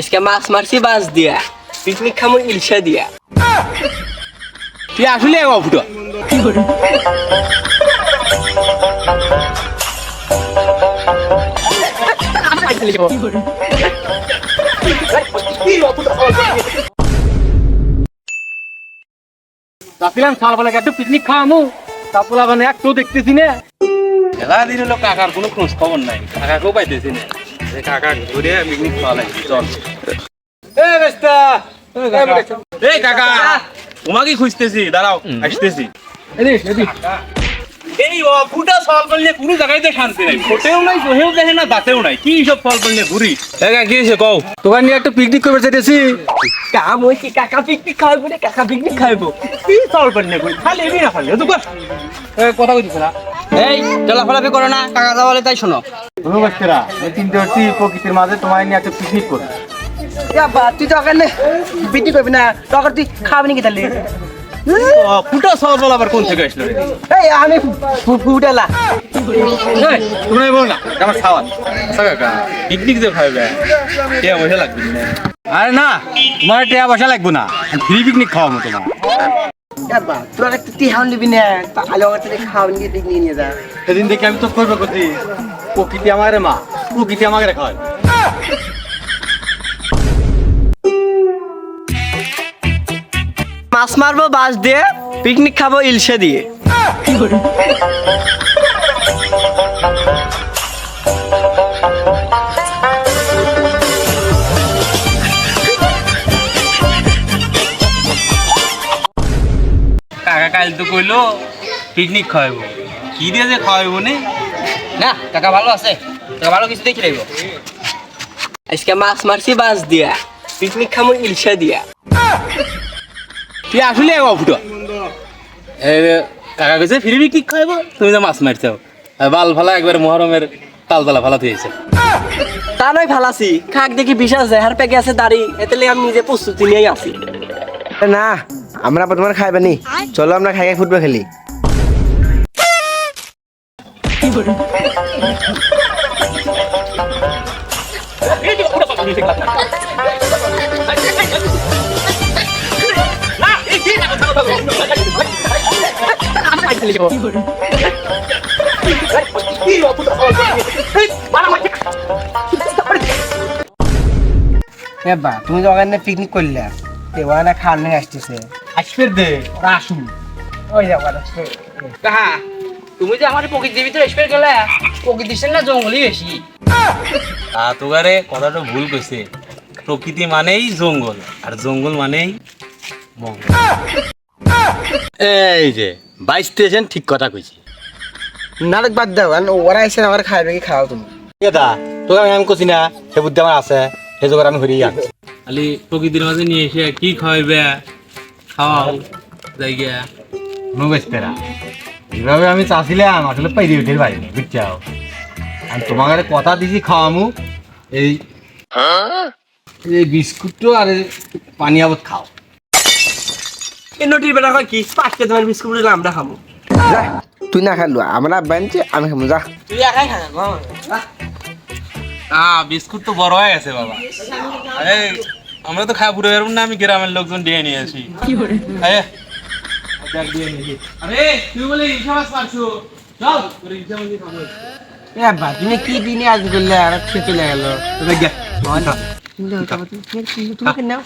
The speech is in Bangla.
আজকে মাছ মারছি বাস দিয়া পিকনিক খামো ইলশা দিয়া তুই আসলে ভাবছিলাম সকালবেলা একটু পিকনিক খাওয়ামু তারপরে মানে একটু দেখতেছি না খেলা দিন হলো কাকার কোনো খোঁজ খবর নাই কাকাকেও পাইতেছি না কাকা ঘুরে পিকনিক খাওয়া লাগবে চল এই কাকা। তোমাকে খুঁজতেছি দাঁড়াও আসতেছি। এই অফুটা ফল ফল নিয়ে কোনো জায়গায় শান্তি নাই। ফোটেও নাই জহেও দেখে না দাঁতেও নাই। কি সব ফল ফল নিয়ে ঘুরি? একা কি হয়েছে কও? তোকার নিয়ে একটা পিকনিক করবে যেতেছি কাম হয়েছে কাকা পিকনিক খাওয়াবো রে? কাকা পিকনিক খাওয়াবো কি ফল ফল নিয়ে ঘুরি? খালি এমনি না খালি তো কথা কইছিস না। এই চলাফলাফি করো না কাকা যা বলে তাই শোনো। চিন্তা করছি প্রকৃতির মাঝে তোমার নিয়ে একটা পিকনিক করব বা তুই তো ওখানে পিকনিক করবি না তখন তুই খাবি নাকি তাহলে? ফুটা আবার কোন থেকে আসলো? এই আমি ফুটালা। বল না আমার খাওয়া পিকনিক যে খাইবে টিয়া পয়সা লাগবে না। আরে না তোমার টিয়া পয়সা লাগবে না ফ্রি পিকনিক খাওয়াবো তোমার। তোরা নিবি না পিকনিক নিয়ে যা। সেদিন দেখে আমি তো করব প্রকৃতি আমারে মা প্রকৃতি আমাকে খাওয়ায় মাছ মারবো বাস দিয়ে পিকনিক খাব ইলশে দিয়ে। কাকা কাল তো কইলো পিকনিক খাওয়াবো কি দিয়ে যে খাওয়াবো নে? না কাকা ভালো আছে। কাকা ভালো কিছু দেখি লাগবো আজকে মাছ মারছি বাস দিয়া। পিকনিক খাব ইলশা দিয়া। তুই আসলে এক অফুটো কাকা কইছে ফ্রি পিকনিক খাওয়াবো তুমি তো মাছ মারছো বাল ফালা একবার মহরমের তালতলা ফালা তুই তা নয় ফালাসি খাক দেখি বিশাল জেহার পেকে আছে দাড়ি এতে লেগে আমি নিজে প্রস্তুতি নিয়েই আছি। না আমরা বর্তমানে খাইবে নি। চলো আমরা খাই খাই ফুটবল খেলি। বা তুমি তো ওখানে পিকনিক করলে। ওখানে খাওয়ানো আসতেছে। আসবে দে ওরা আসুন ওই যাব কাহা তুমি যে আমার প্রকৃতির ভিতরে স্প্রে গেলে প্রকৃতির না জঙ্গলই বেশি। তা তোগারে কথাটা ভুল কইছে। প্রকৃতি মানেই জঙ্গল আর জঙ্গল মানেই মঙ্গল। এই যে বাইশ স্টেশন ঠিক কথা কইছি। নাটক বাদ দাও কারণ ওরা এসে আমার খাইবে কি খাওয়াও তুমি? এটা তোকে আমি আমি কছি না সে বুদ্ধি আমার আছে সেই জোগাড় আমি হরিয়ে আনছি খালি প্রকৃতির মাঝে নিয়ে এসে কি খাওয়াইবে? খাওয়াও জায়গা। নো বেসপেরা যেভাবে আমি চাচ্ছিলাম আসলে পাইরে উঠে পারিনি বুঝছাও? আমি তোমাকে কথা দিছি খাওয়ামু। এই এই বিস্কুট আর এই পানি আবত খাও। এই নটির বেটা হয় কি পাঁচটা তোমার বিস্কুট দিলে আমরা খাব যা তুই না খালু আমরা বানছে আমি খাব যা তুই একাই খা হ্যাঁ বিস্কুট তো বড় হয়ে গেছে বাবা আরে আমরা তো খাওয়া পুরো বেরোব না আমি গ্রামের লোকজন দিয়ে নিয়ে আসি আরে আরে তুই বলে ইনশা পারছ চল তোর ইনশা খাব এ তুমি কি দিনে আজ করলে আর গেল তোমাকে নাও